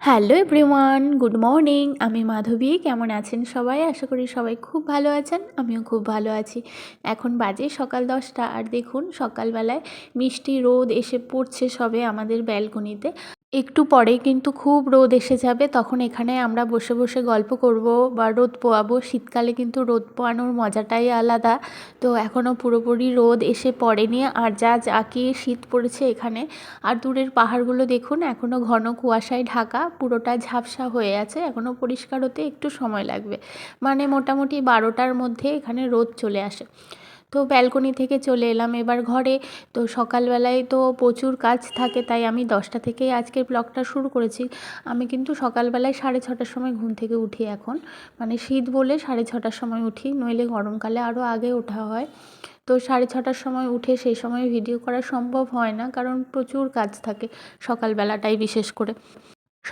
Hello everyone, good morning. আমি মাধবী, কেমন আছেন সবাই? আশা করি সবাই খুব ভালো আছেন, আমিও খুব ভালো আছি। এখন বাজে সকাল দশটা, আর দেখুন সকালবেলায় মিষ্টি রোদ এসে পড়ছে সবে আমাদের ব্যালকনিতে। একটু পরে কিন্তু খুব রোদ এসে যাবে, তখন এখানে আমরা বসে বসে গল্প করব বা রোদ পোয়াবো। শীতকালে কিন্তু রোদ পোয়ানোর মজাটাই আলাদা। তো এখনও পুরোপুরি রোদ এসে পড়েনি। আর যা জাঁকিয়ে শীত পড়েছে এখানে, আর দূরের পাহাড়গুলো দেখুন এখনও ঘন কুয়াশায় ঢাকা, পুরোটা ঝাপসা হয়ে আছে। এখনও পরিষ্কার হতে একটু সময় লাগবে। মানে মোটামুটি বারোটার মধ্যে এখানে রোদ চলে আসে। তো ব্যালকনি থেকে চলে এলাম এবার ঘরে। তো সকালবেলায় তো প্রচুর কাজ থাকে, তাই আমি দশটা থেকেই আজকের ব্লগটা শুরু করেছি। আমি কিন্তু সকালবেলায় সাড়ে ছটার সময় ঘুম থেকে উঠি এখন। মানে শীত বলে সাড়ে ছটার সময় উঠি, নইলে গরমকালে আরও আগে ওঠা হয়। তো সাড়ে ছটার সময় উঠে সেই সময় ভিডিও করা সম্ভব হয় না, কারণ প্রচুর কাজ থাকে সকালবেলাটাই বিশেষ করে।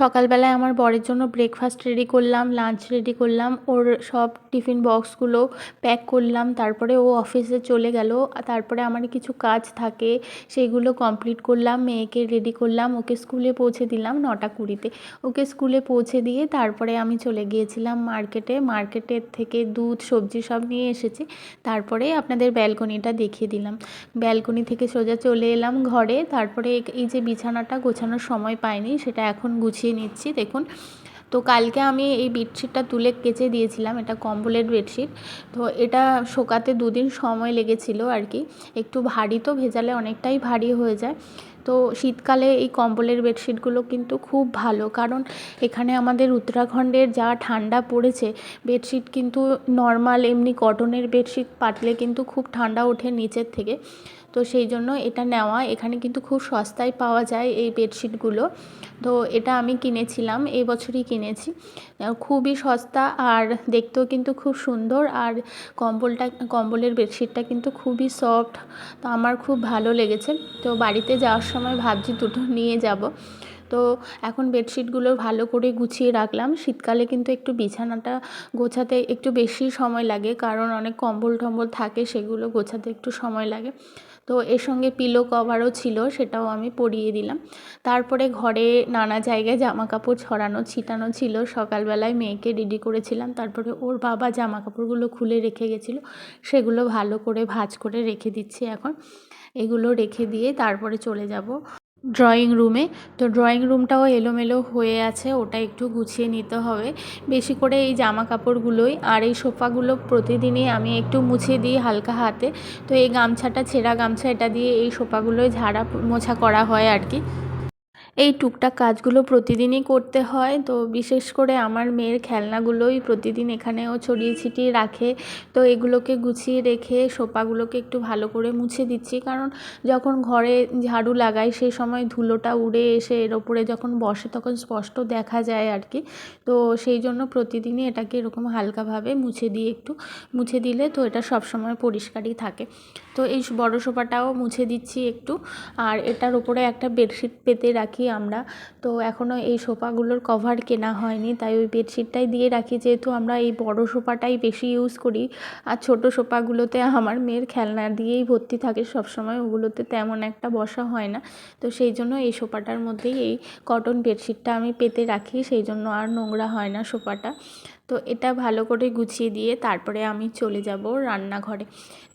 সকালবেলায় আমার বরের জন্য ব্রেকফাস্ট রেডি করলাম লাঞ্চ রেডি করলাম, ওর সব টিফিন বক্সগুলো প্যাক করলাম, তারপরে ও অফিসে চলে গেল, তারপরে আমার কিছু কাজ থাকে সেইগুলো কমপ্লিট করলাম, মেয়েকে রেডি করলাম, ওকে স্কুলে পৌঁছে দিলাম নটা কুড়িতে। ওকে স্কুলে পৌঁছে দিয়ে তারপরে আমি চলে গিয়েছিলাম মার্কেটে মার্কেটের থেকে দুধ, সবজি সব নিয়ে এসেছি, তারপরে আপনাদের ব্যালকনিটা দেখিয়ে দিলাম। ব্যালকনি থেকে সোজা চলে এলাম ঘরে, তারপরে এই যে বিছানাটা গোছানোর সময় পাইনি, সেটা এখন গুছিয়ে গুছিয়ে নিচ্ছি, দেখুন। তো কালকে আমি এই বেডশিটটা তুলে কেচে দিয়েছিলাম, এটা কম্বলের বেডশিট তো এটা শোকাতে দুদিন সময় লেগেছিল আর কি। একটু ভারী তো, ভেজালে অনেকটাই ভারী হয়ে যায়। তো শীতকালে এই কম্বলের বেডশিটগুলো কিন্তু খুব ভালো, কারণ এখানে আমাদের উত্তরাখণ্ডের যা ঠান্ডা পড়েছে বেডশিট কিন্তু নর্মাল এমনি কটনের বেডশিট পাতলে কিন্তু খুব ঠান্ডা ওঠে নিচের থেকে। তো সেই জন্য এটা নেওয়া। এখানে কিন্তু খুব সস্তায় পাওয়া যায় এই বেডশিটগুলো তো এটা আমি কিনেছিলাম, এই বছরই কিনেছি। খুবই সস্তা আর দেখতেও কিন্তু খুব সুন্দর আর কম্বলটা, কম্বলের বেডশিটটা কিন্তু খুবই সফট তো আমার খুব ভালো লেগেছে। তো বাড়িতে যাওয়ার সময় ভাবছি দুটো নিয়ে যাব। তো এখন বেডশিটগুলো ভালো করে গুছিয়ে রাখলাম। শীতকালে কিন্তু একটু বিছানাটা গোছাতে একটু বেশি সময় লাগে, কারণ অনেক কম্বল টম্বল থাকে, সেগুলো গোছাতে একটু সময় লাগে। তো এর সঙ্গে পিলো কভারও ছিল, সেটাও আমি পরিয়ে দিলাম। তারপরে ঘরে নানা জায়গায় জামা কাপড় ছড়ানো, ছিটানো ছিল। সকালবেলায় মেয়েকে রেডি করেছিলাম। তারপরে ওর বাবা জামা কাপড়গুলো খুলে রেখে গেছিল। সেগুলো ভালো করে ভাজ করে রেখে দিচ্ছি এখন। এগুলো রেখে দিয়ে তারপরে চলে যাব। ড্রয়িং রুমে তো ড্রয়িং রুমটাও এলোমেলো হয়ে আছে, ওটা একটু গুছিয়ে নিতে হবে। বেশি করে এই জামা কাপড়গুলোই আর এই সোফাগুলো প্রতিদিনই আমি একটু মুছে দিই হালকা হাতে। তো এই গামছাটা, ছেঁড়া গামছা, এটা দিয়ে এই সোফাগুলোই ঝাড়া মোছা করা হয় আর কি। এই টুকটাক কাজগুলো প্রতিদিনই করতে হয়। তো বিশেষ করে আমার মেয়ের খেলনাগুলোই প্রতিদিন এখানেও ছড়িয়ে ছিটিয়ে রাখে। তো এগুলোকে গুছিয়ে রেখে সোপাগুলোকে একটু ভালো করে মুছে দিচ্ছি। কারণ যখন ঘরে ঝাড়ু লাগাই, সেই সময় ধুলোটা উড়ে এসে এর ওপরে যখন বসে তখন স্পষ্ট দেখা যায় আর কি। তো সেই জন্য প্রতিদিনই এটাকে এরকম হালকাভাবে মুছে দিয়ে একটু মুছে দিলে তো এটা সবসময় পরিষ্কারই থাকে। তো এই বড় সোফাটাও মুছে দিচ্ছি একটু। আর এটার ওপরে একটা বেডশিট পেতে রাখি। আমরা। তো এখনও এই সোফাগুলোর কভার কেনা হয়নি, তাই ওই বেডশিটটাই দিয়ে রাখি। যেহেতু আমরা এই বড় সোফাটাই বেশি ইউজ করি, আর ছোট সোফাগুলোতে আমার মেয়ের খেলনা দিয়েই ভর্তি থাকে, সবসময় ওগুলোতে তেমন একটা বসা হয় না। তো সেই জন্য এই সোফাটার মধ্যেই এই কটন বেডশিটটা আমি পেতে রাখি, সেই জন্য আর নোংরা হয় না সোফাটা। তো এটা ভালো করে গুছিয়ে দিয়ে তারপরে আমি চলে যাব রান্নাঘরে।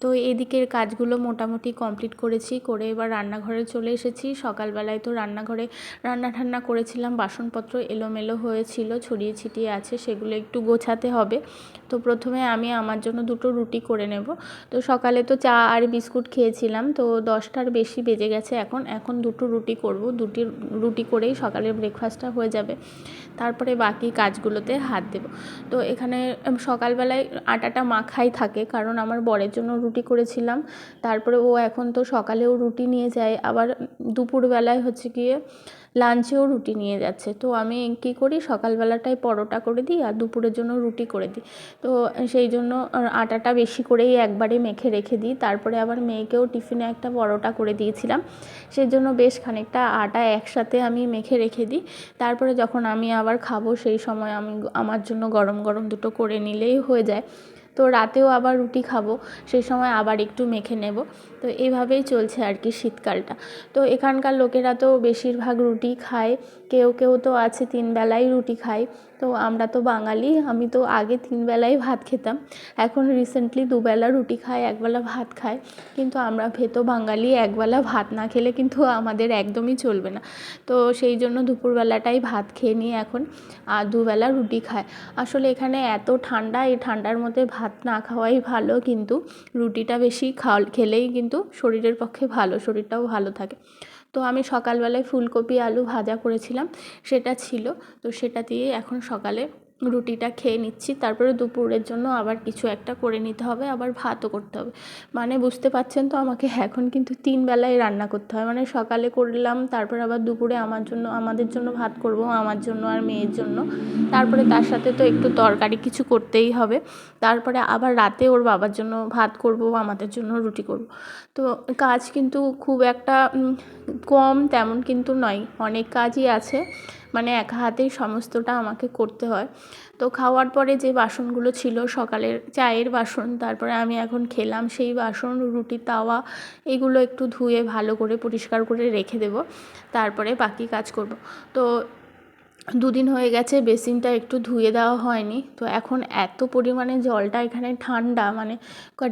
তো এদিকের কাজগুলো মোটামুটি কমপ্লিট করেছি, করে এবার রান্নাঘরে চলে এসেছি। সকালবেলায় তো রান্নাঘরে রান্না ঠান্না করেছিলাম, বাসনপত্র এলোমেলো হয়েছিল, ছড়িয়ে ছিটিয়ে আছে, সেগুলো একটু গোছাতে হবে। তো প্রথমে আমি আমার জন্য দুটো রুটি করে নেব। তো সকালে তো চা আর বিস্কুট খেয়েছিলাম, তো দশটার বেশি বেজে গেছে এখন। এখন দুটো রুটি করব, দুটি রুটি করেই সকালের ব্রেকফাস্টটা হয়ে যাবে। তারপরে বাকি কাজগুলোতে হাত দেব। তো এখানে সকালবেলায় আটাটা মাখাই থাকে, কারণ আমার বরের জন্য রুটি করেছিলাম। তারপরে ও এখন তো সকালেও রুটি নিয়ে যায়। আবার দুপুরবেলায় হচ্ছে গিয়ে লাঞ্চেও রুটি নিয়ে যাচ্ছে। তো আমি কী করি? সকালবেলাটায় পরোটা করে দিই আর দুপুরের জন্য রুটি করে দিই। তো সেই জন্য আটাটা বেশি করেই একবারে মেখে রেখে দিই। তারপরে আবার মেয়েকেও টিফিনে একটা পরোটা করে দিয়েছিলাম। সেই জন্য বেশ খানিকটা আটা একসাথে আমি মেখে রেখে দিই। তারপরে যখন আমি আবার খাব, সেই সময় আমি আমার জন্য গরম গরম দুটো করে নিলেই হয়ে যায়। তো রাতেও আবার রুটি খাব, সেই সময় আবার একটু মেখে নেব। তো এইভাবেই চলছে আর কি শীতকালটা। তো এখানকার লোকেরা তো বেশিরভাগ রুটি খায়, কেউ কেউ তো আছে তিন বেলাই রুটি খায়। তো আমরা তো বাঙালি, আমি তো আগে তিন বেলাই ভাত খেতাম। এখন রিসেন্টলি দুবেলা রুটি খাই, একবেলা ভাত খাই। কিন্তু আমরা ভেতো বাঙালি, একবেলা ভাত না খেলে কিন্তু আমাদের একদমই চলবে না। তো সেই জন্য দুপুরবেলাটাই ভাত খেয়ে নিই এখন, আর দুবেলা রুটি খায় আসলে এখানে এত ঠান্ডা, এই ঠান্ডার মধ্যে ভাত না খাওয়াই ভালো, কিন্তু রুটিটা বেশি খাওয়া খেলেই কিন্তু শরীরের পক্ষে ভালো, শরীরটাও ভালো থাকে। তো আমি সকালবেলায় ফুলকপি আলু ভাজা করেছিলাম সেটা ছিল। তো সেটা দিয়ে এখন সকালে রুটিটা খেয়ে নিচ্ছি, তারপরে দুপুরের জন্য আবার কিছু একটা করে নিতে হবে, আবার ভাতও করতে হবে। মানে বুঝতে পারছেন তো আমাকে, এখন কিন্তু তিন বেলায় রান্না করতে হয়। মানে সকালে করলাম, তারপর আবার দুপুরে আমার জন্য, আমাদের জন্য ভাত করব, আমার জন্য আর মেয়ের জন্য। তারপরে তার সাথে তো একটু তরকারি কিছু করতেই হবে। তারপরে আবার রাতে ওর বাবার জন্য ভাত করব, আমাদের জন্য রুটি করব। তো কাজ কিন্তু খুব একটা কম তেমন কিন্তু নয়। অনেক কাজই আছে। মানে এক হাতেই সমস্তটা আমাকে করতে হয়। তো খাওয়ার পরে যে বাসনগুলো ছিল, সকালের চায়ের বাসন, তারপরে আমি এখন খেলাম, সেই বাসন, রুটি, তাওয়া, এগুলো একটু ধুয়ে ভালো করে পরিষ্কার করে রেখে দেব। তারপরে বাকি কাজ করব। তো দুদিন হয়ে গেছে, বেসিনটা একটু ধুয়ে দেওয়া হয়নি। তো এখন এত পরিমাণে জলটা এখানে ঠান্ডা মানে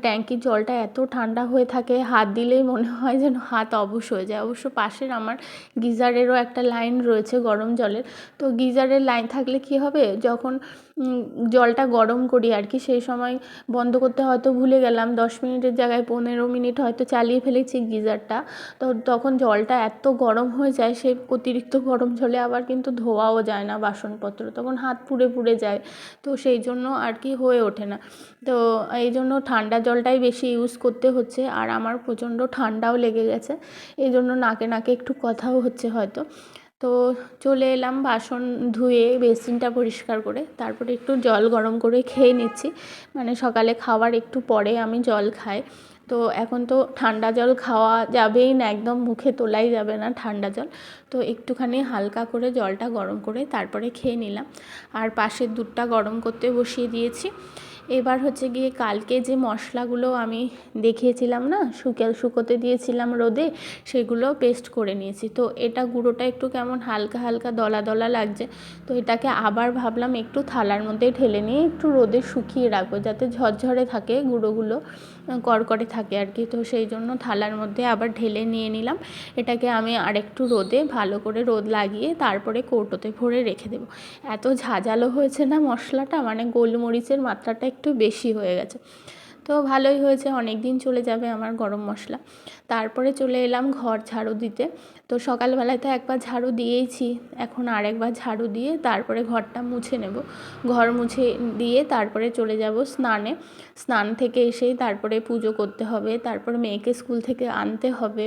ট্যাঙ্কির জলটা এত ঠান্ডা হয়ে থাকে, হাত দিলেই মনে হয় যেন হাত অবশ হয়ে যায়। অবশ্য পাশের আমার গিজারেরও একটা লাইন রয়েছে গরম জলের। তো গিজারের লাইন থাকলে কি হবে? যখন জলটা গরম করি আর কি। সেই সময় বন্ধ করতে হয়তো ভুলে গেলাম। দশ মিনিটের জায়গায় পনেরো মিনিট হয়তো চালিয়ে ফেলেছি গিজারটা। তো তখন জলটা এত গরম হয়ে যায়, সেই অতিরিক্ত গরম জলে আবার কিন্তু ধোয়াও যায় না বাসনপত্র। তখন হাত পুড়ে পুড়ে যায়। তো সেই জন্য আর কি হয়ে ওঠে না। তো এই জন্য ঠান্ডা জলটাই বেশি ইউজ করতে হচ্ছে। আর আমার প্রচণ্ড ঠান্ডাও লেগে গেছে। এই জন্য নাকে নাকে একটু কথাও হচ্ছে হয়তো। তো চলে এলাম বাসন ধুয়ে বেসিনটা পরিষ্কার করে। তারপরে একটু জল গরম করে খেয়ে নিচ্ছি। মানে সকালে খাওয়ার একটু পরে আমি জল খাই। তো এখন তো ঠান্ডা জল খাওয়া যাবেই না, একদম মুখে তোলাই যাবে না ঠান্ডা জল। তো একটুখানি হালকা করে জলটা গরম করে তারপরে খেয়ে নিলাম। আর পাশের দুধটা গরম করতে বসিয়ে দিয়েছি। এবার হচ্ছে গিয়ে কালকে যে মশলাগুলো আমি দেখিয়েছিলাম না, শুকাল শুকোতে দিয়েছিলাম রোদে, সেগুলো পেস্ট করে নিয়েছি। তো এটা গুঁড়োটা একটু কেমন হালকা হালকা দলা দলা লাগছে, তো এটাকে আবার ভাবলাম একটু থালার মধ্যে ঢেলে নিয়ে একটু রোদে শুকিয়ে রাখব, যাতে ঝরঝরে থাকে গুঁড়োগুলো। কড়কড়ে থাকে আর কি। তো সেই জন্য থালার মধ্যে আবার ঢেলে নিয়ে নিলাম। এটাকে আমি আরেকটু রোদে ভালো করে রোদ লাগিয়ে তারপরে কৌটোতে ভরে রেখে দেবো। এত ঝাঁঝালো হয়েছে না মশলাটা? মানে গোলমরিচের মাত্রাটা একটু বেশি হয়ে গেছে। তো ভালোই হয়েছে অনেক দিন চলে যাবে আমার গরম মশলা। তারপরে চলে এলাম ঘর ঝাড়ু দিতে। তো সকালবেলায় তো একবার ঝাড়ু দিয়েইছি, এখন আরেকবার ঝাড়ু দিয়ে তারপরে ঘরটা মুছে নেব। ঘর মুছে দিয়ে তারপরে চলে যাব স্নানে। স্নান থেকে এসেই তারপরে পুজো করতে হবে, তারপর মেয়েকে স্কুল থেকে আনতে হবে।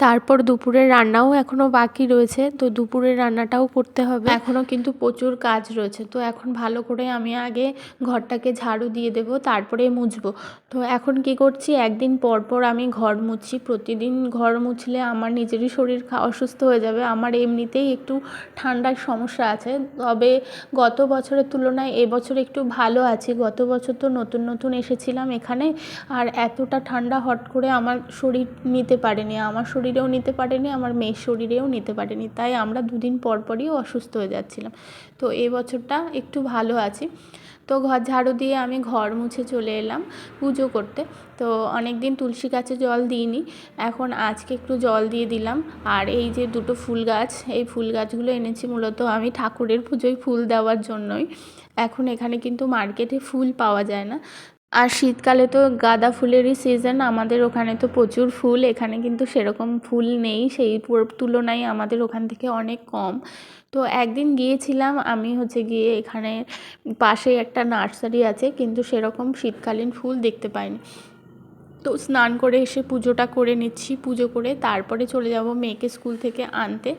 তারপর দুপুরের রান্নাও এখনও বাকি রয়েছে, তো দুপুরের রান্নাটাও করতে হবে। এখনও কিন্তু প্রচুর কাজ রয়েছে, তো এখন ভালো করে আমি আগে ঘরটাকে ঝাড়ু দিয়ে দেবো, তারপরে মুছবো। তো এখন কি করছি, একদিন পর পর আমি ঘর মুছছি প্রতিদিন ঘর মুছলে আমার নিজেরই শরীর অসুস্থ হয়ে যাবে, আমার এমনিতেই একটু ঠান্ডার সমস্যা আছে। তবে গত বছরের তুলনায় এবছর একটু ভালো আছি, গত বছর তো নতুন নতুন এসেছিলাম এখানে, আর এতটা ঠান্ডা হট করে আমার শরীর নিতে পারেনি, আমার শরীরেও নিতে পারেনি, আমার মেয়ের শরীরেও নিতে পারেনি। তাই আমরা দুদিন পর পরই অসুস্থ হয়ে যাচ্ছিলাম। তো এই বছরটা একটু ভালো আছি। তো ঘর ঝাড়ু দিয়ে আমি ঘর মুছে চলে এলাম পুজো করতে। তো অনেক দিন তুলসী গাছে জল দিইনি, এখন আজকে একটু জল দিয়ে দিলাম। আর এই যে দুটো ফুল গাছ, এই ফুল গাছগুলো এনেছি মূলত আমি ঠাকুরের পুজোয় ফুল দেওয়ার জন্যই। এখন এখানে কিন্তু মার্কেটে ফুল পাওয়া যায় না। আর শীতকালে তো গাঁদা ফুলেরই সিজন আমাদের ওখানে তো প্রচুর ফুল, এখানে কিন্তু সেরকম ফুল নেই, সেই তুলনায় আমাদের ওখান থেকে অনেক কম। তো একদিন গিয়েছিলাম, আমি হচ্ছে গিয়ে এখানে পাশে একটা নার্সারি আছে, কিন্তু সেরকম শীতকালীন ফুল দেখতে পাইনি। তো স্নান করে এসে পুজোটা করে নিচ্ছি, পুজো করে তারপরে চলে যাব মেয়েকে স্কুল থেকে আনতে।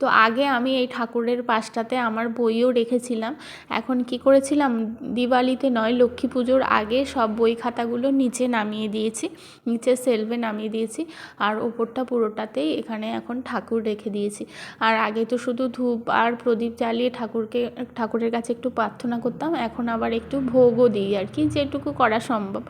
তো আগে আমি এই ঠাকুরের পাশটাতে আমার বইও রেখেছিলাম। এখন কি করেছিলাম? দিওয়ালিতে নয়, লক্ষ্মী পুজোর আগে সব বই খাতাগুলো নিচে নামিয়ে দিয়েছি, নিচে সেলভে নামিয়ে দিয়েছি আর ওপরটা পুরোটাতেই এখানে এখন ঠাকুর রেখে দিয়েছি। আর আগে তো শুধু ধূপ আর প্রদীপ জ্বালিয়ে ঠাকুরকে, ঠাকুরের কাছে একটু প্রার্থনা করতাম, এখন আবার একটু ভোগও দিই আর কি, যেটুকু করা সম্ভব।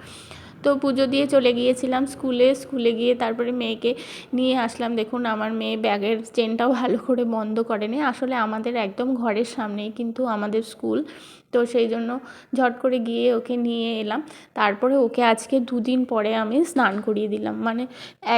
তো পুজো দিয়ে চলে গিয়েছিলাম স্কুলে। স্কুলে গিয়ে তারপরে মেয়েকে নিয়ে আসলাম। দেখুন, আমার মেয়ে ব্যাগের চেনটাও ভালো করে বন্ধ করেনি। আসলে আমাদের একদম ঘরের সামনেই কিন্তু আমাদের স্কুল। তো সেই জন্য ঝট করে গিয়ে ওকে নিয়ে এলাম। তারপরে ওকে আজকে দুদিন পরে আমি স্নান করিয়ে দিলাম। মানে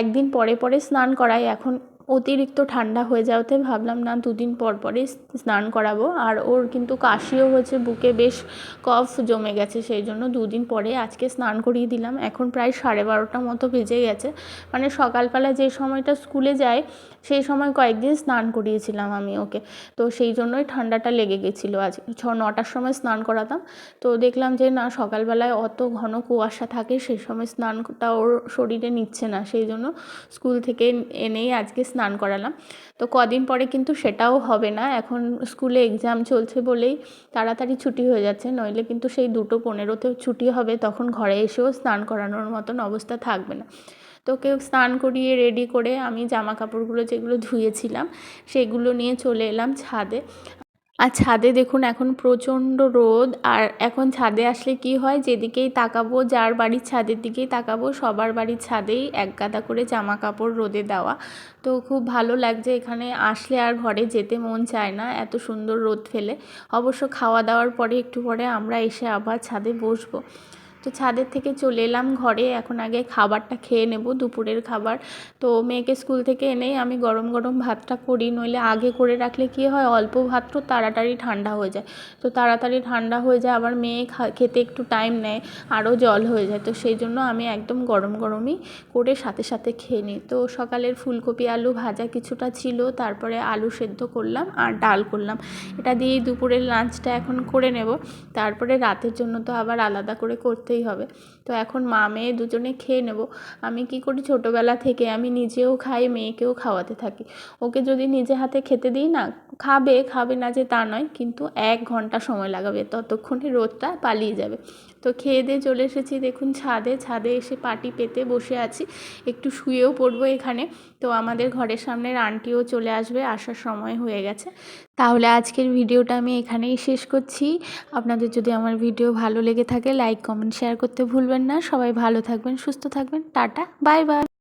একদিন পরে পরে স্নান করাই। এখন অতিরিক্ত ঠান্ডা হয়ে যাওয়াতে ভাবলাম, না, দুদিন পর পরই স্নান করাবো। আর ওর কিন্তু কাশিও হয়েছে, বুকে বেশ কফ জমে গেছে, সেই জন্য দুদিন পরে আজকে স্নান করিয়ে দিলাম। এখন প্রায় সাড়ে বারোটা মতো বেজে গেছে। মানে সকালবেলা যে সময়টা স্কুলে যায়, সেই সময় কয়েকদিন স্নান করিয়েছিলাম আমি ওকে। তো সেই জন্যই ঠান্ডাটা লেগে গেছিল আজ। ছ, নটার সময় স্নান করাতাম। তো দেখলাম যে, না, সকালবেলায় অত ঘন কুয়াশা থাকে সেই সময় স্নানটা ওর শরীরে নিচ্ছে না। সেই জন্য স্কুল থেকে এনেই আজকে স্নান করালাম। তো কদিন পরে কিন্তু সেটাও হবে না। এখন স্কুলে এক্সাম চলছে বলেই তাড়াতাড়ি ছুটি হয়ে যাচ্ছে। নইলে কিন্তু সেই দুটো পনেরোতেও ছুটি হবে। তখন ঘরে এসেও স্নান করানোর মতন অবস্থা থাকবে না। তো কেউ স্নান করিয়ে রেডি করে আমি জামা কাপড়গুলো যেগুলো ধুয়েছিলাম, সেগুলো নিয়ে চলে এলাম ছাদে। আর ছাদে দেখুন, এখন প্রচণ্ড রোদ। আর এখন ছাদে আসলে কি হয়, যেদিকেই তাকাবো, যার বাড়ির ছাদের দিকেই তাকাবো, সবার বাড়ির ছাদেই এক গাদা করে জামা কাপড় রোদে দেওয়া। তো খুব ভালো লাগছে এখানে আসলে আর ঘরে যেতে মন চায় না, এত সুন্দর রোদ ফেলে। অবশ্য খাওয়া দাওয়ার পরে, একটু পরে আমরা এসে আবার ছাদে বসবো। তো ছাদের থেকে চলে এলাম ঘরে। এখন আগে খাবারটা খেয়ে নেব, দুপুরের খাবার। তো মেয়েকে স্কুল থেকে এনেই আমি গরম গরম ভাতটা করি, নইলে আগে করে রাখলে কী হয়, অল্প ভাত তো তাড়াতাড়ি ঠান্ডা হয়ে যায়। তো তাড়াতাড়ি ঠান্ডা হয়ে যায়, আবার মেয়ে খেতে একটু টাইম নেয়, আরও জল হয়ে যায়। তো সেই জন্য আমি একদম গরম গরমই করে সাথে সাথে খেয়ে নিই। তো সকালের ফুলকপি, আলু ভাজা কিছুটা ছিল, তারপরে আলু সেদ্ধ করলাম আর ডাল করলাম। এটা দিয়েই দুপুরের লাঞ্চটা এখন করে নেব। তারপরে রাতের জন্য তো আবার আলাদা করে করতে করতেই হবে। তো এখন মা মেয়ে দুজনে খেয়ে নেব। আমি কি করি? ছোটোবেলা থেকে আমি নিজেও খাই, মেয়েকেও খাওয়াতে থাকি। ওকে যদি নিজে হাতে খেতে দিই না, খাবে খাবে না যে তা নয়, কিন্তু এক ঘণ্টা সময় লাগাবে। ততক্ষণে রোদটা পালিয়ে যাবে। তো খেয়ে দিয়ে চলে এসেছি। দেখুন, ছাদে ছাদে এসে পাটি পেতে বসে আছি। একটু শুয়েও পড়ব এখানে। তো আমাদের ঘরের সামনের আন্টিও চলে আসবে, আসার সময় হয়ে গেছে। তাহলে আজকের ভিডিওটা আমি এখানেই শেষ করছি। আপনাদের যদি আমার ভিডিও ভালো লেগে থাকে, লাইক, কমেন্ট, শেয়ার করতে ভুলবেন না সবাই ভালো থাকবেন সুস্থ থাকবেন টাটা বাই বাই।